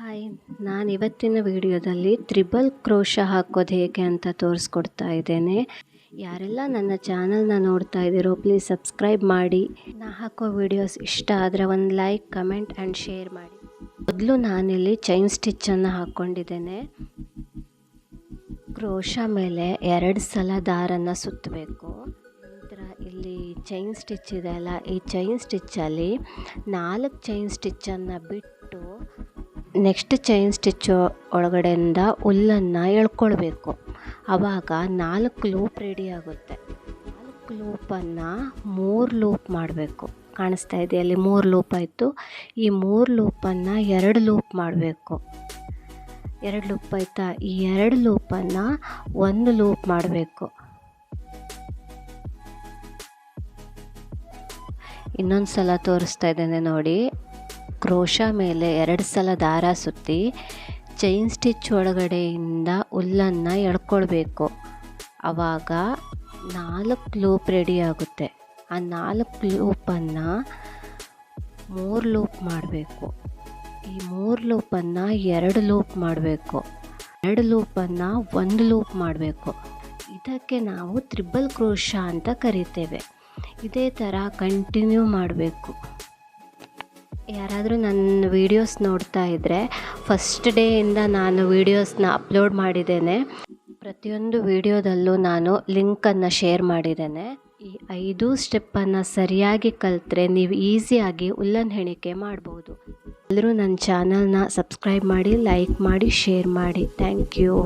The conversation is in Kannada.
ಹಾಯ್. ನಾನು ಇವತ್ತಿನ ವಿಡಿಯೋದಲ್ಲಿ ತ್ರಿಬಲ್ ಕ್ರೋಶ ಹಾಕೋದು ಹೇಗೆ ಅಂತ ತೋರಿಸ್ಕೊಡ್ತಾ ಇದ್ದೇನೆ. ಯಾರೆಲ್ಲ ನನ್ನ ಚಾನಲ್ನ ನೋಡ್ತಾ ಇದ್ದೀರೋ ಪ್ಲೀಸ್ ಸಬ್ಸ್ಕ್ರೈಬ್ ಮಾಡಿ. ನಾ ಹಾಕೋ ವಿಡಿಯೋಸ್ ಇಷ್ಟ ಆದರೆ ಒಂದು ಲೈಕ್, ಕಮೆಂಟ್ ಆ್ಯಂಡ್ ಶೇರ್ ಮಾಡಿ. ಮೊದಲು ನಾನಿಲ್ಲಿ ಚೈನ್ ಸ್ಟಿಚ್ಚನ್ನು ಹಾಕ್ಕೊಂಡಿದ್ದೇನೆ. ಕ್ರೋಶ ಮೇಲೆ ಎರಡು ಸಲ ದಾರನ್ನು ಸುತ್ತಬೇಕು. ನಂತರ ಇಲ್ಲಿ ಚೈನ್ ಸ್ಟಿಚ್ ಇದೆ ಅಲ್ಲ, ಈ ಚೈನ್ ಸ್ಟಿಚ್ಚಲ್ಲಿ ನಾಲ್ಕು ಚೈನ್ ಸ್ಟಿಚ್ಚನ್ನು ಬಿಟ್ಟು ನೆಕ್ಸ್ಟ್ ಚೈನ್ ಸ್ಟಿಚ್ ಒಳಗಡೆಯಿಂದ ಹುಲ್ಲನ್ನು ಎಳ್ಕೊಳ್ಬೇಕು. ಆವಾಗ ನಾಲ್ಕು ಲೂಪ್ ರೆಡಿ ಆಗುತ್ತೆ. ನಾಲ್ಕು ಲೂಪನ್ನು ಮೂರು ಲೂಪ್ ಮಾಡಬೇಕು. ಕಾಣಿಸ್ತಾ ಇದೆ ಅಲ್ಲಿ ಮೂರು ಲೂಪ್ ಆಯಿತು. ಈ ಮೂರು ಲೂಪನ್ನು ಎರಡು ಲೂಪ್ ಮಾಡಬೇಕು. ಎರಡು ಲೂಪ್ ಆಯಿತಾ? ಈ ಎರಡು ಲೂಪನ್ನು ಒಂದು ಲೂಪ್ ಮಾಡಬೇಕು. ಇನ್ನೊಂದು ಸಲ ತೋರಿಸ್ತಾ ಇದ್ದೇನೆ ನೋಡಿ. ಕ್ರೋಶ ಮೇಲೆ ಎರಡು ಸಲ ದಾರ ಸುತ್ತಿ ಚೈನ್ ಸ್ಟಿಚ್ ಒಳಗಡೆಯಿಂದ ಹುಲ್ಲನ್ನು ಎಳ್ಕೊಳ್ಬೇಕು. ಆವಾಗ ನಾಲ್ಕು ಲೂಪ್ ರೆಡಿ ಆಗುತ್ತೆ. ಆ ನಾಲ್ಕು ಲೂಪನ್ನು ಮೂರು ಲೂಪ್ ಮಾಡಬೇಕು. ಈ ಮೂರು ಲೂಪನ್ನು ಎರಡು ಲೂಪ್ ಮಾಡಬೇಕು. ಎರಡು ಲೂಪನ್ನು ಒಂದು ಲೂಪ್ ಮಾಡಬೇಕು. ಇದಕ್ಕೆ ನಾವು ತ್ರಿಬಲ್ ಕ್ರೋಶ ಅಂತ ಕರಿತೇವೆ. ಇದೇ ಥರ ಕಂಟಿನ್ಯೂ ಮಾಡಬೇಕು. ಯಾರಾದರೂ ನನ್ನ ವೀಡಿಯೋಸ್ ನೋಡ್ತಾ ಇದ್ದರೆ ಫಸ್ಟ್ ಡೇಯಿಂದ ನಾನು ವೀಡಿಯೋಸ್ನ ಅಪ್ಲೋಡ್ ಮಾಡಿದ್ದೇನೆ. ಪ್ರತಿಯೊಂದು ವೀಡಿಯೋದಲ್ಲೂ ನಾನು ಲಿಂಕನ್ನು ಶೇರ್ ಮಾಡಿದ್ದೇನೆ. ಈ ಐದು ಸ್ಟೆಪ್ಪನ್ನು ಸರಿಯಾಗಿ ಕಲಿತ್ರೆ ನೀವು ಈಸಿಯಾಗಿ ಉಲ್ಲನ್ ಹೆಣಿಕೆ ಮಾಡ್ಬೋದು. ಎಲ್ಲರೂ ನನ್ನ ಚಾನಲ್ನ ಸಬ್ಸ್ಕ್ರೈಬ್ ಮಾಡಿ ಲೈಕ್ ಮಾಡಿ ಶೇರ್ ಮಾಡಿ. Thank you